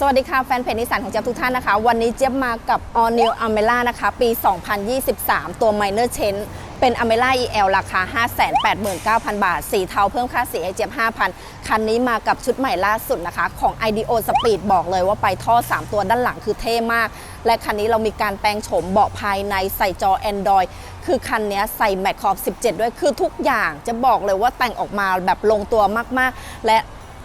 สวัสดีค่ะ แฟนเพจนิสสันของเจี๊ยบทุกท่านนะคะ วันนี้เจี๊ยบมากับ All New Amela นะคะ ปี 2023 ตัว Minor Change เป็น Amela EL ราคา 589,000 บาท สีเทาเพิ่มค่าสีให้เจี๊ยบ5,000 คันนี้มากับชุดใหม่ล่าสุดนะคะ ของ IDO Speed บอกเลยว่าไปท่อ 3 ตัวด้านหลังคือเท่มาก และคันนี้เรามีการแปลงโฉมเบาะภายในใส่จอ Android คือคันนี้ใส่แมทขอบ 17 ด้วยคือทุกอย่างจะบอกเลยว่าแต่งออกมาแบบลงตัวมากๆ และ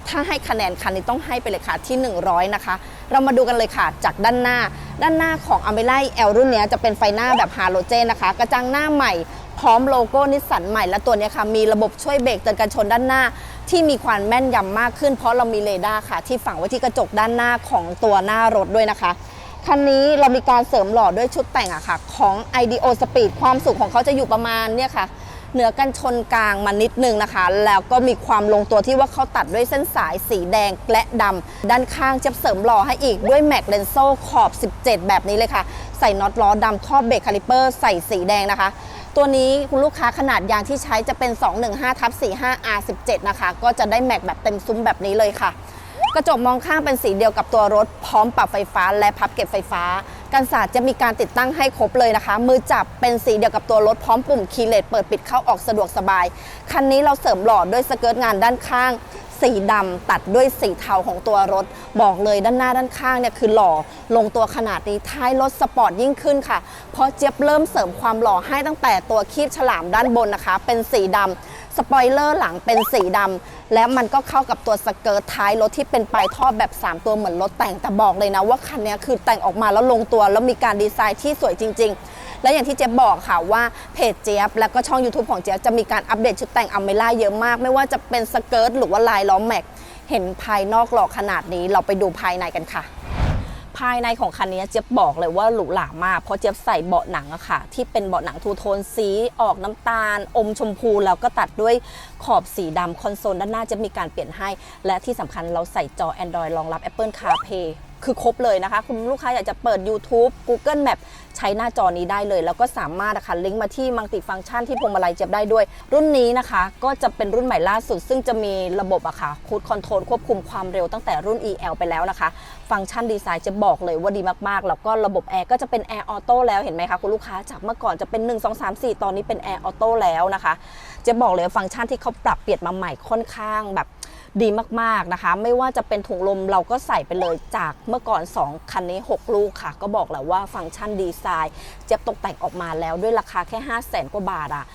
ถ้าให้คะแนนคันนี้ต้องให้ไปเลยค่ะที่ 100 นะคะ เรามาดูกันเลยค่ะจากด้านหน้า ด้านหน้าของ a m e l a L รุ่นนี้จะเป็นไฟหน้าแบบฮาโลเจนนะคะ กระจังหน้าใหม่พร้อมโลโก้นิสสันใหม่และตัวนี้ค่ะมีระบบช่วยเบรกเตือนกันชนด้านหน้า ที่มีความแม่นยำมากขึ้น เพราะเรามีเรดาร์ค่ะ ที่ฝังไว้ที่กระจกด้านหน้าของตัวหน้ารถด้วยนะคะคันนี้เรามีการเสริมหล่อด้วยชุดแต่งอะค่ะ ของ IDO Speed ความสูงของเขาจะอยู่ประมาณเนี่ยค่ะ เหนือกันชนกลางมานิดนึงนะคะ แล้วก็มีความลงตัวที่ว่าเขาตัดด้วยเส้นสายสีแดงและดำด้านข้างจะเสริมหล่อให้อีกด้วยแม็กเลนโซ่ขอบ 17 แบบนี้เลยค่ะ ใส่น็อตล้อดำครอบเบรกคาลิเปอร์ใส่สีแดงนะคะ ตัวนี้คุณลูกค้าขนาดยางที่ใช้จะเป็น 215ทับ45 R17 นะคะ ก็จะได้แม็กแบบเต็มซุ้มแบบนี้เลยค่ะ กระจกมองข้างเป็นสีเดียวกับตัวรถ พร้อมปรับไฟฟ้าและพับเก็บไฟฟ้า กันศาสตร์จะมีการติดตั้งให้ครบเลยนะคะ มือจับเป็นสีเดียวกับตัวรถพร้อมปุ่มคีย์เลสเปิดปิดเข้าออกสะดวกสบาย คันนี้เราเสริมหล่อด้วยสเกิร์ตงานด้านข้างสีดำตัดด้วยสีเทาของตัวรถ บอกเลยด้านหน้าด้านข้างเนี่ยคือหล่อลงตัวขนาดนี้ท้ายรถสปอร์ตยิ่งขึ้นค่ะ เพราะเจี๊ยบเริ่มเสริมความหล่อให้ตั้งแต่ตัวคีบฉลามด้านบนนะคะ เป็นสีดำ สปอยเลอร์หลังเป็นสีดำและมันก็เข้ากับตัวสเกิร์ตท้ายรถที่เป็นปลายท่อแบบ 3 ตัวเหมือนรถแต่งแต่บอกเลยนะว่าคันนี้คือแต่งออกมาแล้วลงตัวแล้วมีการดีไซน์ที่สวยจริง ๆ และอย่างที่เจ๊บอกค่ะว่าเพจเจ๊ยบแล้วก็ช่อง YouTube ของเจ๊ยบจะมีการอัปเดตชุดแต่งอเมล่าเยอะมาก ไม่ว่าจะเป็นสเกิร์ตหรือว่าลายล้อแม็กเห็นภายนอกหล่อขนาดนี้เราไปดูภายในกันค่ะ ภายในของคันนี้เจี๊ยบบอกเลยว่าหรูหรามาก เพราะเจี๊ยบใส่เบาะหนังอะค่ะ ที่เป็นเบาะหนังทูโทนสีออกน้ำตาล อมชมพูแล้วก็ตัดด้วยขอบสีดำคอนโซลด้านหน้าจะมีการเปลี่ยนให้ และที่สำคัญเราใส่จอ Android รองรับ Apple CarPlay คือครบเลยนะคะ คุณลูกค้าอยากจะเปิด YouTube Google Map ใช้หน้าจอนี้ได้เลย แล้วก็สามารถนะคะลิงก์มาที่มัลติฟัง c t ชันที่พวงมาลัยเจ็บได้ด้วย รุ่นนี้นะคะ ก็จะเป็นรุ่นใหม่ล่าสุด ซึ่งจะมีระบบอะค่ะคูดคอนโทรลควบคุมความเร็วตั้งแต่รุ่น EL ไปแล้วนะคะ ฟังก์ชันดีไซน์จะบอกเลยว่าดีมากๆ แล้วก็ระบบแอร์ก็จะเป็นแอร์ออโต้แล้วเห็นไหมคะคุณลูกค้าจากเมื่อก่อนจะเป็น 1 2 3 4 ตอนนี้เป็นแอร์ออโต้แล้วนะคะ จะบอกเลยฟังก์ชันที่เขาปรับเปลี่ยนมาใหม่ค่อนข้างแบบ ดีมากๆนะคะ ไม่ว่าจะเป็นถุงลมเราก็ใส่ไปเลยจากเมื่อก่อน 2 คันนี้ 6 ลูกค่ะ ก็บอกแล้วว่าฟังก์ชันดีไซน์ เจี๊ยบตกแต่งออกมาแล้วด้วยราคาแค่ 5 0 0แสนกว่าบาทอะ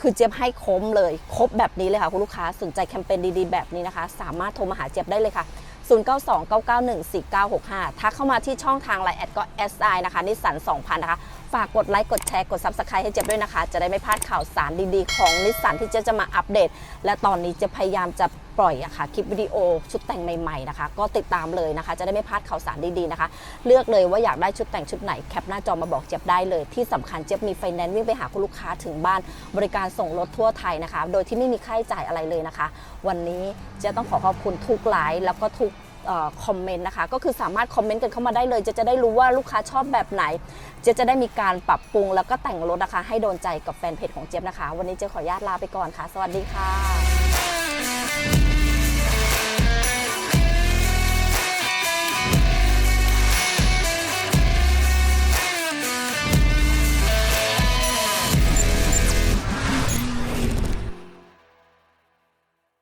คือเจี๊ยบให้คุ้มเลย ครบแบบนี้เลยค่ะ คุณลูกค้าสนใจแคมเปญดีๆ แบบนี้นะคะ สามารถโทรมาหาเจี๊ยบได้เลยค่ะ 0929914965 ทักเข้ามาที่ช่องทางไลน์แอดก็ SI นะคะนิสสัน2,000 นะคะ ฝากกดไลค์ กดแชร์ กด Subscribe ให้เจี๊ยบด้วยนะคะ จะได้ไม่พลาดข่าวสารดีๆ ของนิสสันที่เจ๊ยบจะมาอัปเดต และตอนนี้จะพยายามจะปล่อยอะค่ะคลิปวิดีโอชุดแต่งใหม่ๆนะคะ ก็ติดตามเลยนะคะ จะได้ไม่พลาดข่าวสารดีๆนะคะ เลือกเลยว่าอยากได้ชุดแต่งชุดไหนแคปหน้าจอมาบอกเจี๊ยบได้เลย ที่สำคัญเจี๊ยบมีไฟแนนซ์วิ่งไปหาคุณลูกค้าถึงบ้าน บริการส่งรถทั่วไทยนะคะ โดยที่ไม่มีค่าใช้จ่ายอะไรเลยนะคะ วันนี้เจ๊ต้องขอขอบคุณทุกไลน์แล้วก็ทุก คอมเมนต์นะคะ ก็คือสามารถคอมเมนต์กันเข้ามาได้เลย จะจะได้รู้ว่าลูกค้าชอบแบบไหน เจะจะได้มีการปรับปรุงแล้วก็แต่งรถนะคะ ให้โดนใจกับแฟนเพจของเจี๊ยบนะคะ วันนี้เจ๊ยบขออนุญาตลาไปก่อนค่ะ สวัสดีค่ะ